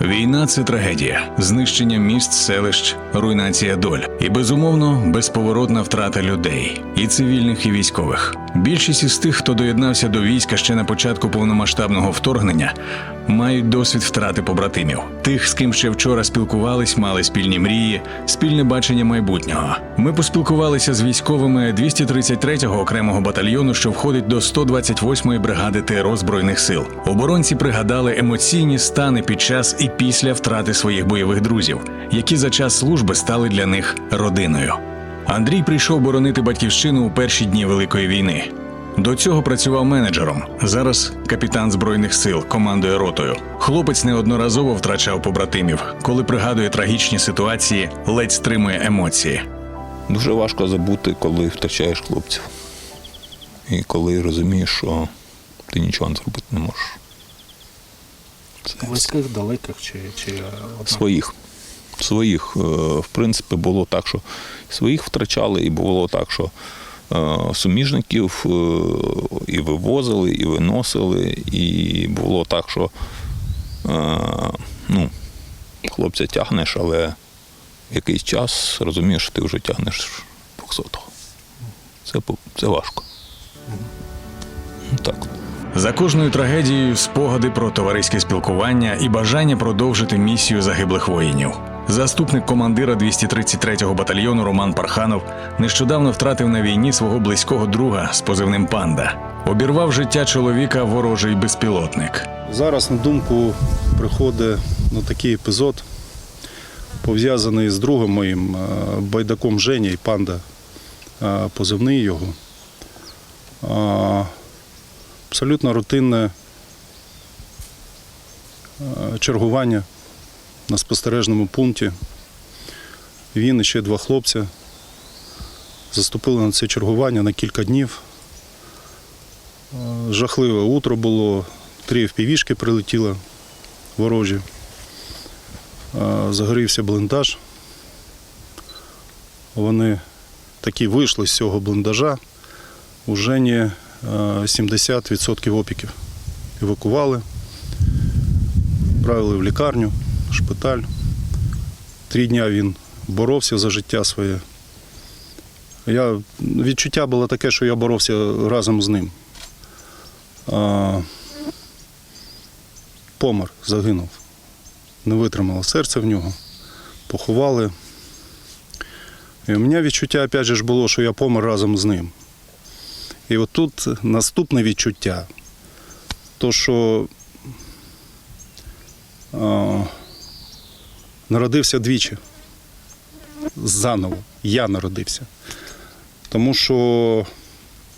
Війна це трагедія, знищення міст, селищ, руйнація доль і безумовно безповоротна втрата людей, і цивільних, і військових. Більшість із тих, хто доєднався до війська ще на початку повномасштабного вторгнення, мають досвід втрати побратимів. Тих, з ким ще вчора спілкувались, мали спільні мрії, спільне бачення майбутнього. Ми поспілкувалися з військовими 233-го окремого батальйону, що входить до 128-ї бригади ТРО Збройних сил. Оборонці пригадали емоційні стани під час і після втрати своїх бойових друзів, які за час служби стали для них родиною. Андрій прийшов боронити батьківщину у перші дні Великої війни. До цього працював менеджером. Зараз капітан збройних сил командує ротою. Хлопець неодноразово втрачав побратимів. Коли пригадує трагічні ситуації, ледь стримує емоції. Дуже важко забути, коли втрачаєш хлопців. І коли розумієш, що ти нічого зробити не можеш. Близьких, далеких чи, чи одна? своїх. Своїх, е, в принципі, було так, що своїх втрачали, і було так, що е, суміжників е, і вивозили, і виносили, і було так, що ну, хлопця тягнеш, але якийсь час розумієш, ти вже тягнеш 200-го. Це, це важко. Так. За кожною трагедією спогади про товариське спілкування і бажання продовжити місію загиблих воїнів. Заступник командира 233-го батальйону Роман Парханов нещодавно втратив на війні свого близького друга з позивним Панда. Обірвав життя чоловіка ворожий безпілотник. Зараз на думку приходить ну, такий епізод, пов'язаний з другом моїм е, байдаком Жені, панда, е, позивний його. Абсолютно рутинне е, чергування на спостережному пункті. Він і ще два хлопця заступили на це чергування на кілька днів. Е, Жахливе утро було, три впівішки прилетіло ворожі. Е, Загорівся бліндаж. Вони такі вийшли з цього бліндажа. У Жені е, 70% опіків. Евакували, правили в лікарню, шпиталь. Три дня він боровся за життя своє. Я, відчуття було таке, що я боровся разом з ним. А, помер, загинув. Не витримало серце в нього. Поховали. І у мене відчуття, опять же, було, що я помер разом з ним. І от тут наступне відчуття, то що а, народився двічі. Заново. Я народився. Тому що,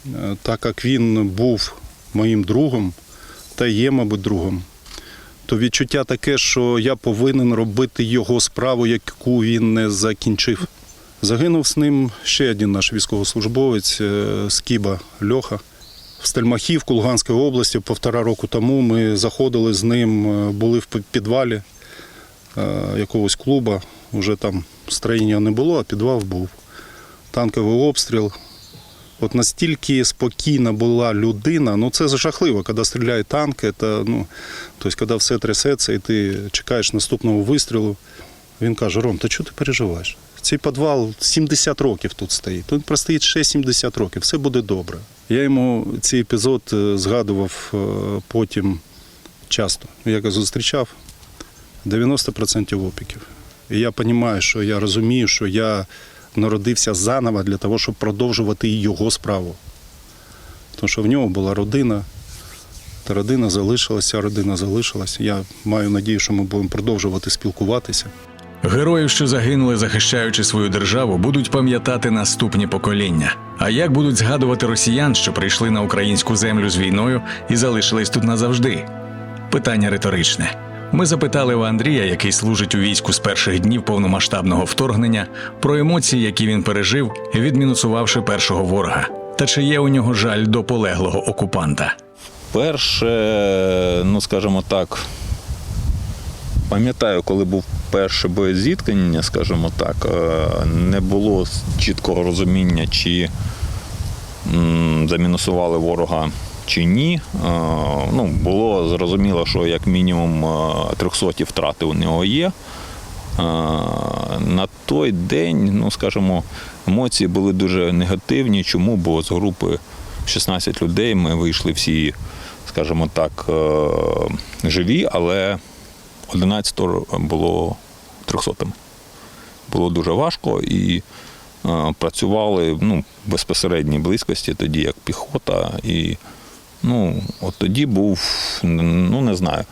е, так як він був моїм другом та є, мабуть, другом, то відчуття таке, що я повинен робити його справу, яку він не закінчив. Загинув з ним ще один наш військовослужбовець е, Скіба Льоха. В Стельмахівку Луганської області півтора року тому ми заходили з ним, е, були в підвалі е, якогось клуба. Уже там строєння не було, а підвал був. Танковий обстріл. От настільки спокійна була людина, ну це жахливо, коли стріляє танк, це, ну, тобто, коли все трясеться і ти чекаєш наступного вистрілу. Він каже: Ром, та чого ти переживаєш? Цей підвал 70 років тут стоїть. Тут простоїть ще 70 років, все буде добре. Я йому цей епізод е, згадував е, потім часто. Я зустрічав 90% опіків. І я розумію, що я розумію, що я народився заново для того, щоб продовжувати його справу. Тому що в нього була родина, та родина залишилася, родина залишилася. Я маю надію, що ми будемо продовжувати спілкуватися. Героїв, що загинули, захищаючи свою державу, будуть пам'ятати наступні покоління. А як будуть згадувати росіян, що прийшли на українську землю з війною і залишились тут назавжди? Питання риторичне. Ми запитали у Андрія, який служить у війську з перших днів повномасштабного вторгнення, про емоції, які він пережив, відмінусувавши першого ворога. Та чи є у нього жаль до полеглого окупанта? Перше, ну скажімо так, пам'ятаю, коли був перше боєзіткнення, скажімо так, е, не було чіткого розуміння, чи замінусували ворога чи ні. Е, Ну, було зрозуміло, що як мінімум 300 втрати у нього є. Е, На той день, ну скажімо, емоції були дуже негативні. Чому? Бо з групи 16 людей ми вийшли всі, скажімо так, е, живі, але 11 було 300 було дуже важко і е, працювали ну, в безпосередній близькості, тоді як піхота. І ну, от тоді був, ну не знаю,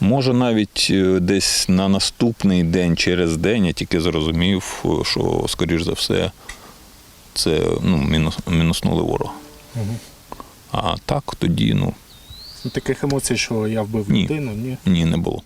може навіть е, десь на наступний день, через день я тільки зрозумів, е, що, скоріш за все, це ну, мінус, мінуснули ворога. А так тоді, ну, Таких емоцій, що я вбив Ні. людину, ні. ні, не було.